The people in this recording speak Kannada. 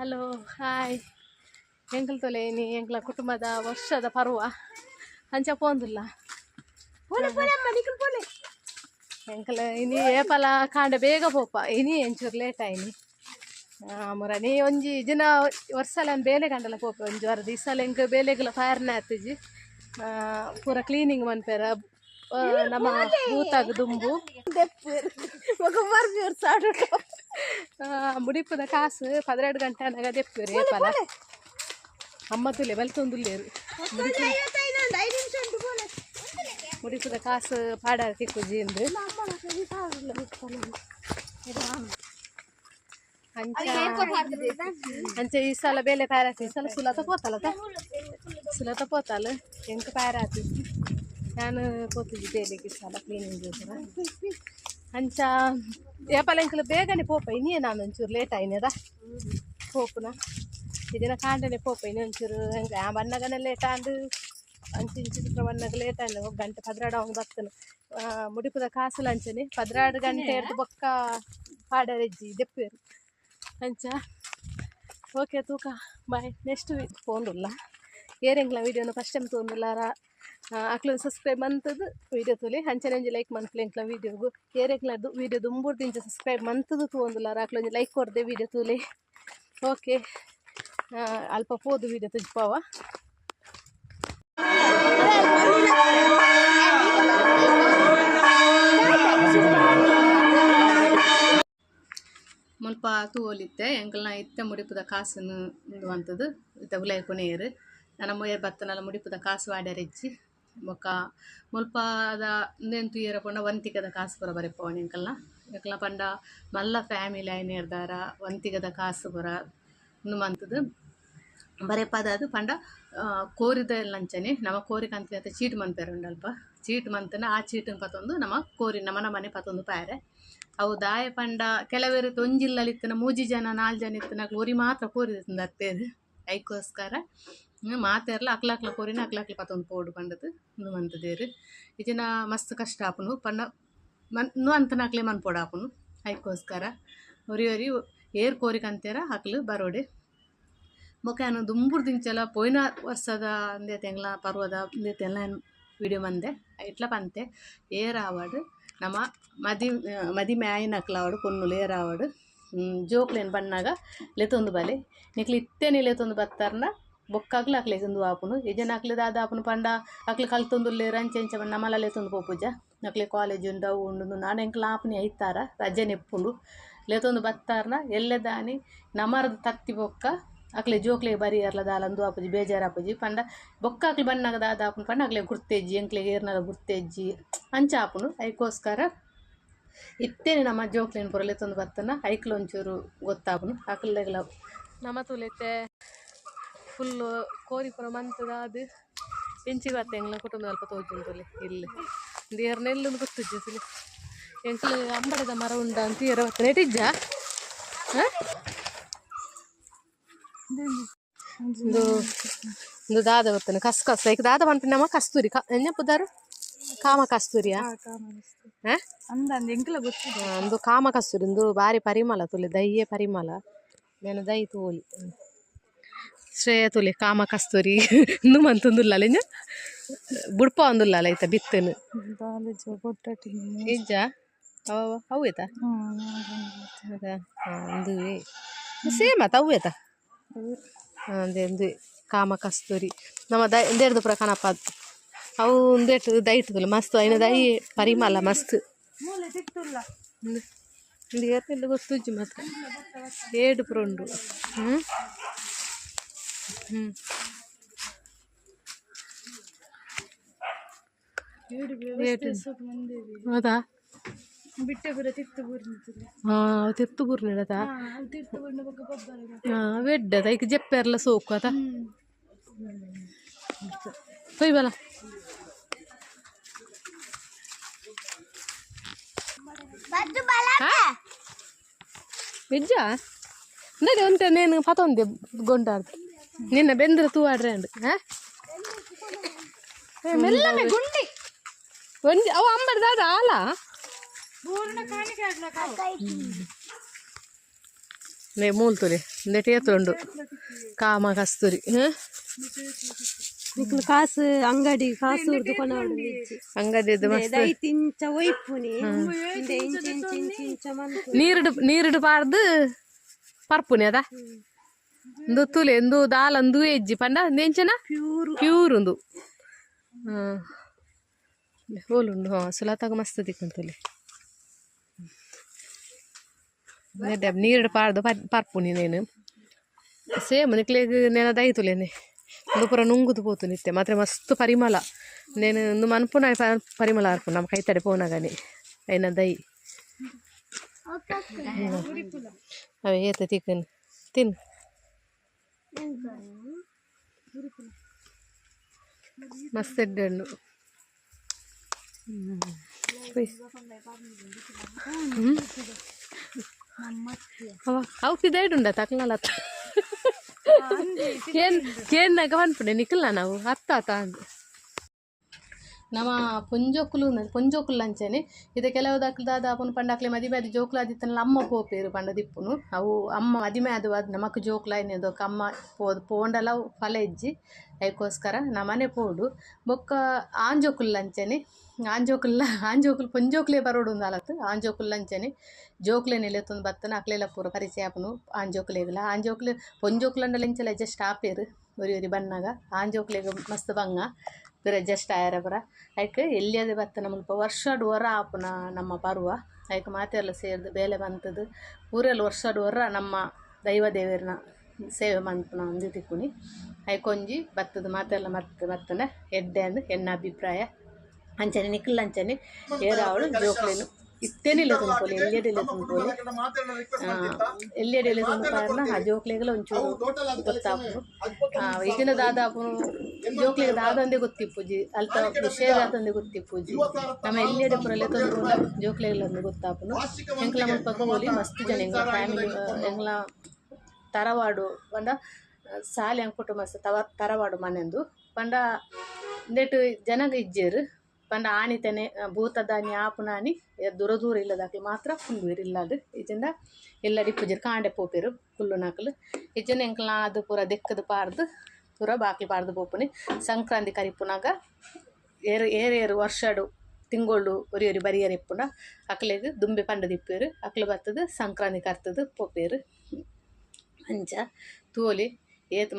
Hello hi. ಎಂಕಲ್ ತೊಲೇನಿ ಎಂಕ್ಲ ಕುಟುಂಬದ ವರ್ಷದ ಪರ್ವ. ಅಂಚ ಪೋಂದಿಲ್ಲ. ಎಂಕಲ ಇನಿ ಏಪಲ ಕಾಂಡ ಬೇಗ ಪೋಪ. ಇನಿ ಎಂಚೂರು ಲೇಟ್ ಆಯ್ನಿ. ಮುರ ನೀ ಒಂಜಿ ದಿನ ವರ್ಷಲ ಬೇಲೆ ಕಂಡಲ ಪೋಪ. ಒಂಜಿ ವಾರ ಸಲ ಎಂಕ್ ಬೇಲೆಗಳ ಫೈರ್ನ ಆತಿಜಿ ಪೂರ ಕ್ಲೀನಿಂಗ್ ಮನ್ಪೇರ ನಮ್ಮ ಭೂತಾಗ ದುಂಬು. ಆ, ಮುಡಿಪದ ಕಾಸು ಪದೆರಡು ಗಂಟೆ ಅನ್ನಾಗ ತೆಪ್ಪೇರಿ ಪಲ ಅಮ್ಮತ್ತುಲೆ ಬಲ್ತೊಂದುಲ್ಲೇರು ಮುಡಿಪದ ಕಾಸು ಪಾಡಾರ ತಿಕ್ಕುಜಿ ಎಂದು ಅಂಚೆ ಈ ಸಲ ಬೇಲೆ ಪಾರಾತಿ ಈ ಸಲ ಸುಲತ ಪೋತಲತ ಸುಲತ ಪೋತಾಲ ಎಂಕ ಪಾರಾತಿ ನಾನು ಪೋತಿದ್ದೆ ಬೇಲೆಗೆ ಈ ಸಲ ಕ್ಲೀನಿಂಗ್ ಅಂಚ ಏಪಲ ಎಂಕಲು ಬೇಗನೆ ಪೋಪ ಇನ್ನೇ ನಾನು ಒಂಚೂರು ಲೇಟ್ ಆಯ್ನದ ಪೋಪುನ ಇದನ್ನ ಕಾಂಡನೆ ಪೋಪ ಇನ್ನು ಒಂಚೂರು ಹೆಂಗೆ ಆ ಬಣ್ಣಗನೆ ಲೇಟ್ ಆಂಡು ಅಂಚು ಇಂಚು ಚಿತ್ರ ಬಣ್ಣಗ ಲೇಟ್ ಆಂಡು ಒಂದು ಗಂಟೆ ಪದ್ರಾಡು ಅವಂಗೆ ಬರ್ತನು ಮುಡಿಪುದ ಕಾಸು ಲಂಚನೆ ಪದ್ರಾಡು ಗಂಟೆ ಎಡ್ದು ಬೊಕ್ಕ ಪಾಡರೆಜ್ಜಿ ದೆಪ್ಪೇರು ಅಂಚ ಓಕೆ ತೂಕ ಬಾಯ್ ನೆಕ್ಸ್ಟ್ ವೀಕ್ ಫೋನ್ಲ್ಲ ಏರೆಂಗ್ಲ ವೀಡಿಯೋನ ಫಸ್ಟ್ ಟೈಮ್ ತೊಂದಿಲ್ಲಾರ ಅಕ್ಲು ಸಬ್ಸ್ಕ್ರೈಬ್ ಮಂತದ್ದು ವೀಡಿಯೋ ತೋಲಿ. ಹಂಚನಂಜಿ ಲೈಕ್ ಮಂತ್ಲಿ ಎಂಕ್ಲ ವೀಡಿಯೋಗು ಏರೆಂಗ್ಲದ್ದು ವೀಡಿಯೋ ದುಂಬುರ್ದಿಂಚ ಸಬ್ಸ್ಕ್ರೈಬ್ ಮಂತದ್ದು ತೊಂದಿಲ್ಲಾರ ಅಕ್ಲೊಂಜಿ ಲೈಕ್ ಕೊಡ್ದೆ ವೀಡಿಯೋ ತೂಲಿ. ಓಕೆ ಅಲ್ಪ ಪೋದು ವೀಡಿಯೋ ತುಜ್ಪಾವ ಮುಲ್ಪ ತೂವೊಲಿತ್ತೆ. ಎಂಕಲ್ನ ಇತ್ತ ಮುಡಿಪುದ ಕಾಸನ್ನು ಅಂಥದ್ದು ಇತ್ತ ಉಲಯ ಕೊನೆಯರು ನನ್ನ ಮೋಯೆರ್ ಬತ್ತನಲ ಮುಡಿಪುದ ಕಾಸು ವಾಡ್ಯಾರೆಜ್ಜಿ ಬೊಕ್ಕ ಮುಲ್ಪ ಅದ ಉಂದೆನ್ ತೂಯರ ವಂತಿಕದ ವಂತಿಗದ ಕಾಸು ಪುರ ಬರೆಪವನ್ ಎಂಕಲ್ನ ಎಂಕಲ್ನ ಪಂಡ ಮಲ್ಲ ಫ್ಯಾಮಿಲಿ ಆಯ್ನ ಇರ್ದಾರ ವಂತಿಗದ ಕಾಸು ಪುರ ಉಂದು ಮಂತದ್ದು ಬರೆಪದಾದು ಪಂಡ ಕೋರಿದ ಲಂಚನೆ, ನಮ್ಮ ಕೋರಿ ಕಂತ ಚೀಟ್ ಮನ್ಪೇರು ಉಂಡಲ್ಪ. ಚೀಟ್ ಮಂತನ ಆ ಚೀಟನ್ ಪತೊಂದು ನಮ್ಮ ಕೋರಿ ನಮ್ಮನ ಮನೆ ಪತೊಂದು ಪಾಯರೆ. ಅವು ದಾಯ ಪಂಡ, ಕೆಲವೇರು ತೊಂಜಿಲ್ಲಲಿತ್ತನ ಮೂಜಿ ಜನ ನಾಲ್ ಜನ ಇತ್ತನ ಕೋರಿ ಮಾತ್ರ ಕೋರಿದ ಅತ್ತೆ ಐಕೋಸ್ಕರ ಮಾತೆರ್ಲ ಅಕ್ಲ ಅಕ್ಲ ಕೋರಿನ ಅಕ್ಲ ಅಕ್ಲ ಪತ್ತೊಂದು ಪೋಡು ಪಂಡದು ಇನ್ನು ಮಂತದೇರು ಇಜಿನ ಮಸ್ತ್ ಕಷ್ಟ ಆಪುನು ಪಂಡ ಮನ್ ಇನ್ನು ಅಂತನಾಕ್ಲೆ ಮನ್ಪೋಡು ಆಪುನು. ಅದಕ್ಕೋಸ್ಕರ ಒರಿ ಒರಿ ಏರ್ ಕೋರಿ ಕಂತೇರ ಅಕ್ಲು ಬರೋಡೆ. ಮೊಕ್ಕಾನು ದುಂಬುರು ದಿಂಚಲ ಪೋಯಿನ ವರ್ಷದ ಅಂದೆ ತೆಂಗ್ಲ ಪರ್ವದ ಅಂದೇ ತೆಲ್ಲ ವಿಡಿಯೋ ಮಂದೆ ಇಟ್ಲ ಪಂತೆ. ಏರ್ ಆವಾಡು ನಮ್ಮ ಮದಿ ಮದಿ ಮ್ಯಾಯಿನ ಅಕ್ಲಾವಡು ಕೊನ್ನುಲು ಏರ್ ಆವಾಡು. ಜೋಕ್ಲೇನು ಬಣ್ಣಾಗ ಲೆತೊಂದು ಬಲೆ. ನಿಕ್ಲಿ ಇತ್ತೇನೆ ಲೆತೊಂದು ಬತ್ತಾರ್ನ ಬೊಕ್ಕಾಗ್ಲ ಅಕ್ಲೆ ಒಂದು ಆಪುನು ಎಜನ ಅಕ್ಲೆ ದಾದ ಆಪುನು ಪಂಡ ಅಕ್ಲೆ ಕಲ್ತೊಂದುಲ್ಲೇರು ಅಂಚೆ ಅಂಚೆ ಬಣ್ಣ ನಮ್ಮಲ ಲೆತೊಂದು ಪೋಪುಜ ಅಕ್ಲೆ ಕಾಲೇಜ್ ಉಂಡು ಅವು ಉಂಡು ನಾನು ಎಂಕ್ಲ ಆಪುನಿ ಐತಾರ ರಜೆ ನೆಪ್ಪುಂಡು ಲೆತೊಂದು ಬತ್ತಾರ್ನ ಎಲ್ಲೆ ದಾನಿ ನಮರ್ದು ತತ್ತಿ ಬೊಕ್ಕ ಅಕ್ಲೆ ಜೋಕ್ಲೆ ಬರಿ ಅರ್ಲ ದಾಲಂದು ಆಪುಜಿ ಬೇಜಾರು ಆಪುಜಿ ಪಂಡ ಬೊಕ್ಕ ಅಕ್ಲೆ ಬಣ್ಣಗ ದಾದ ಆಪುನು ಪಂಡ ಅಕ್ಲೆ ಗುರ್ತೆಜ್ಜಿ ಎಂಕ್ಲೆ ಏರ್ನದ ಗುರ್ತೆಜ್ಜಿ ಅಂಚ ಆಪುನು ಐಕೋಸ್ಕರ ಇತ್ತೇನೆ ನಮ್ಮ ಜೋಕ್ಲೇನ್ ಪುರಲೆ ತಂದು ಬರ್ತನ ಐಕ್ಲು ಒಂಚೂರು ಗೊತ್ತಾಪುನು ಅಕ್ಲೆಗ್ಲ ನಮ್ಮ ತುಲೆತೆ ಫುಲ್ಲು ಕೋರಿ ಪುರ ಮಂತದ ಅದು. ಎಂಚಿ ಬತ್ತೆ ಎಂಗ್ಲ ಕುಟುಂಬ ಅಲ್ಪ ತೋಜುಂತಲ್ಲಿ ಇಲ್ಲಿ. ದೇವ್ರ ನೆಲ್ಲೊಂದು ಗೊತ್ತಿಜ್ಜ ಸಿಲಿ? ಅಂಬಡದ ಮರ ಉಂಡ ಅಂತ ಇರವತ್ತ ನೆಟಿಜ್ಜ ಇದು ದಾದ ಗೊತ್ತನೆ ಕಸ್ ಕಸ. ಈಗ ದಾದ ಬಂತ ನಮ್ಮ ಕಸ್ತೂರಿ ನೆನಪದಾರು ಕಾಮ ಕಸ್ತೂರಿಯ? ಅಂದು ಕಾಮ ಕಸ್ತೂರಿ. ಇಂದು ಭಾರಿ ಪರಿಮಳ ತುಲಿ ದಯ್ಯೇ ಪರಿಮಳ. ನೆನ ದೈ ತೋಲಿ. ಶ್ರೇಯ ತುಲೆ, ಕಾಮ ಕಸ್ತೂರಿ ಇನ್ನು ಮಂತೊಂದುಲ್ಲ ಲೆಂಜ ಬುಡ್ಪ ಒಂದುಲ್ಲ ಐತ ಬಿತ್ತನು. ಇಜ್ಜ ಅವ, ಅವು ಐತ? ಒಂದು ಸೇಮ್ ಆತ, ಅವು ಐತ? ಅಂದೆ ಕಾಮ ಕಸ್ತೂರಿ. ನಮ್ಮ ದೈ ಒಂದೆರಡು ಪುರ ಕಣಪ್ಪ ಅದು. ಅವು ಒಂದೇಟು ದೈಟುದಿಲ್ಲ ಮಸ್ತ್. ಐನ ದೈ ಪರಿಮಳ, ಮಸ್ತ್. ಗೊತ್ತುಜ್ಜಿ ಮಾತ್ರ. ಏಡು ಪುರ ಉಂಡು. ಹ್ಞೂ ಹೌದಾ ಬಿಟ್ಟೆ ಬರ ತಿತ್ತು ಹಾ ತಿತ್ತು ಬುರ್ನಿಡತ ತಿತ್ತು ಬುರ್ನ ಬೊಕ ಬಬ್ಬರ ಹಾ ವೆಡ್ಡದ ಈಗ ಜೆಪ್ಪೆರ್ಲ ಸೋಕು ಅತ ಹೊಯ್ ಬಲ ಬದ್ದು ಬಲ ಬೆಜ್ಜ ನಡೆ ಒಂತೆ ನೇನು ಪತೊಂದೆ ಗೊಂಡಾರ್ದು నిన్న బెందులు తూ ఆడరండు ಮೆಲ್ಲನೆ ಗುಂಡಿ ಒಂಜಿ ಅವು ಅಂಬಡ್ದ ಅದು ಆಲ ಪೂರ್ಣ ಕಾಣಿಕೆ ಆಗ್ಲಕ್ಕ నే మూలుతులే నెట్ ఏతుండు కామ కస్తూరి ఆ? మీకు ಕಾಸು ಅಂಗಡಿ ಕಾಸು ಹಿಡ್ದುಕೊಂಡು ಅಂಗಡಿದ್ದು ಮಸ್ತ್ ಐತಿ ಇಂಚ ಒಯ್ಪುನಿ ಹಿಂದೆ ಇಂದು ತುಲೆ ಇಂದು ದಾಲ ಅಂದು ಎಜ್ಜಿ ಪಂಡ ಎಂಚನ ಪ್ಯೂರ್ ಪ್ಯೂರ್ ಉಂದು ಹಾಂ ಹೋಲುಂಡು ಹಾಂ ಸುಲತಾಗ ಮಸ್ತ್ ದಿಕ್ಕುಂತುಲೆ ನೆಡ್ಡ ನೀರು ಪಾಡ್ದು ಪಾರ್ಪುನಿ ನೇನು ಸೇಮ್ ನಿಕ್ಲೆಗ್ ನೆನದ ಐತುಲೇನೆ ಇಂದು ಪೂರ ನುಂಗುದು ಪೋತು ನಿತ್ಯ ಮಾತ್ರ ಮಸ್ತ್ ಪರಿಮಳ ನೇನು ಇಂದು ಮನ್ಪುನ ಪರಿಮಳ ಹಾರ್ಪು ನಮ್ಮ ಕೈ ತಡೆ ಪೋನಾಗನೆ ಐನ ದೈ ಅವೆ ಏತ ತಿಕ್ಕನ್ ತಿನ್ನು మస్తు ఎడ్డాడు ಅವು ಕಿದೈಡುಂಡ ತಕ್ಲಲ್ಲ ಏನ್ ಏನ್ ನಗ ಅನ್ಪುಡೆ ನಿಖಲ್ನ ನಾವು ಅತ್ತ ಆತ ಅಂದ್ ನಮ್ಮ ಪೊಂಜೋಕುಲು ಪೊಂಜೋಕುಲು ಅಂಚನೆ ಇದು ಕೆಲವು ದಾಖಲು ದಾದ ಅಪ್ಪನ ಪಂಡಾಕ್ಲೆ ಮದುವೆ ಅದು ಜೋಕುಲ ಆದಿತ್ತನಲ್ಲ ಅಮ್ಮ ಪೋಪೇರು ಪಂಡದಿಪ್ಪುನು ಅವು ಅಮ್ಮ ಮದುವೆ ಅದು ಅದು ನಮಕ್ ಜೋಕುಲ ಏನೇದು ಅಮ್ಮ ಪೋದು ಪೋಂಡಲ ಫಲ ಇಜ್ಜಿ ಅದಕ್ಕೋಸ್ಕರ ನಮ್ಮನೆ ಪೋಡು ಬೊಕ್ಕ ಆಂಜೋಕುಲ್ ಅಂಚೆನೆ ಆಂಜೋಕುಲ್ಲ ಆಂಜೋಕುಲ್ ಪೊಂಜೋಕ್ಲೆ ಬರೋಡು ಅಂದಾಲತ್ತು ಆಂಜೋಕುಲ್ ಅಂಚನೆ ಜೋಕ್ಲೆ ನೆಲೆತ್ತೊಂದು ಬತ್ತನ ಅಕ್ಲೆಲ್ಲ ಪೂರ ಪರಿಚಯ ಆಪನು ಆಂಜೋಕುಲೆಗಲ ಆಂಜೋಕುಲೆ ಪೊಂಜೋಕುಲಂಡಲ ಇಂಚಲ ಜಸ್ಟ್ ಆಪೇರು ಒರಿ ಒರಿ ಬಣ್ಣಗ ಆಂಜೋಕುಲೆಗ ಮಸ್ತ್ ಬಂಗ ಜಸ್ಟ್ ಆಯರ ಬರ ಅದಕ್ಕೆ ಎಲ್ಲಿಯದೇ ಬತ್ತ ನಮ್ಮ ವರ್ಷಡ್ ವರ ಆಪುನ ನಮ್ಮ ಪರ್ವ. ಅದಕ್ಕೆ ಮಾತೆಲ್ಲ ಸೇರಿದು ಬೇಲೆ ಬಂತದ್ದು ಊರಲ್ಲಿ ವರ್ಷಡ್ ವರ ನಮ್ಮ ದೈವ ದೇವರನ್ನ ಸೇವೆ ಮಂತ್ನ ಅಂದು ತಿಕ್ಕುನಿ. ಐಕೊಂಜಿ ಬತ್ತದ ಮಾತೆಲ್ಲ ಮತ್ತೆ ಬತ್ತನೆ ಎಡ್ಡೆ ಅಂದು ಎನ್ನ ಅಭಿಪ್ರಾಯ. ಅಂಚನೆ ನಿಖಿಲ್ ಅಂಚನೆ. ಏರಾವಳು ಜೋಕ್ಲೇನು. ಇತ್ತೇನಿಲ್ಲ ತುಂಬೋಲಿ ಎಲ್ಲಿಯಡಿಲ್ಲ ತುಂಬೋಲಿ ಎಲ್ಲಿಯಡಿಲ್ಲ ತುಂಬೋರ್ನ ಆ ಜೋಕ್ಲೆಗಲ ಒಂಚೂರು ಗೊತ್ತಾಪು ಈಗಿನ ದಾದಾಪು ಜೋಕ್ಲೆಗೆ ದಾದಂದೆ ಗೊತ್ತಿಪ್ಪುಜಿ ಅಲ್ಪ ವಿಷಯ ದಾದಂದೆ ಗೊತ್ತಿಪ್ಪುಜಿ ನಮ್ಮ ಎಲ್ಲಿಯಡೆ ಪುರಲೆ ತೊಂದು ಜೋಕ್ಲೆಗಲ ಒಂದು ಗೊತ್ತಾಪುನು ಎಂಕ್ಲ ಮುಲ್ಪ ಹೋಲಿ ಮಸ್ತ್ ಜನ ಎಂಗ್ಲ ಫ್ಯಾಮಿಲಿ ಎಂಗ್ಲ ತರವಾಡು ಪಂಡ ಸಾಲಿ ಅಂಕುಟು ಮಸ್ತ್ ತವ ತರವಾಡು ಮನೆಂದು. ಪಂಡ ಇಂದೆಟ್ ಜನಗ ಇಜ್ಜೇರು. ಪಂಡ ಆಣಿತನೆ ಭೂತದಾನಿ ಆಪುನಾನಿ ದೂರ ದೂರ ಇಲ್ಲದಾಕ್ಲು ಮಾತ್ರ ಫುಲ್ ಇಲ್ಲದು ಇಜಿಂದ ಎಲ್ಲರಿ ಪೂಜೆ, ಕಾಂಡೆ ಪೋಪೇರು ಫುಲ್ಲು ನಾಕಲು. ಇಜಿನ ಎಂಕಲ ಅದು ಪೂರ ದೆಕ್ಕದು ಪಾರ್ದು ಪೂರ ಬಾಕಿ ಪಾರ್ದು ಪೋಪುನಿ. ಸಂಕ್ರಾಂತಿ ಕರಿಪುನಾಗ ಏರು ಏರೇರು ವರ್ಷಡು ತಿಂಗಳು ಒರಿ ಒರಿ ಬರಿಯರ್ ಇಪ್ಪುಂಡ ಅಕ್ಲೆಗ್ ದುಂಬೆ ಪಂಡ ದಿಪ್ಪೇರು ಅಕ್ಲು ಬರ್ತದ ಸಂಕ್ರಾಂತಿ ಕರ್ತದ ಪೋಪೇರು ಅಂಚ ತೋಲಿ ಏತ್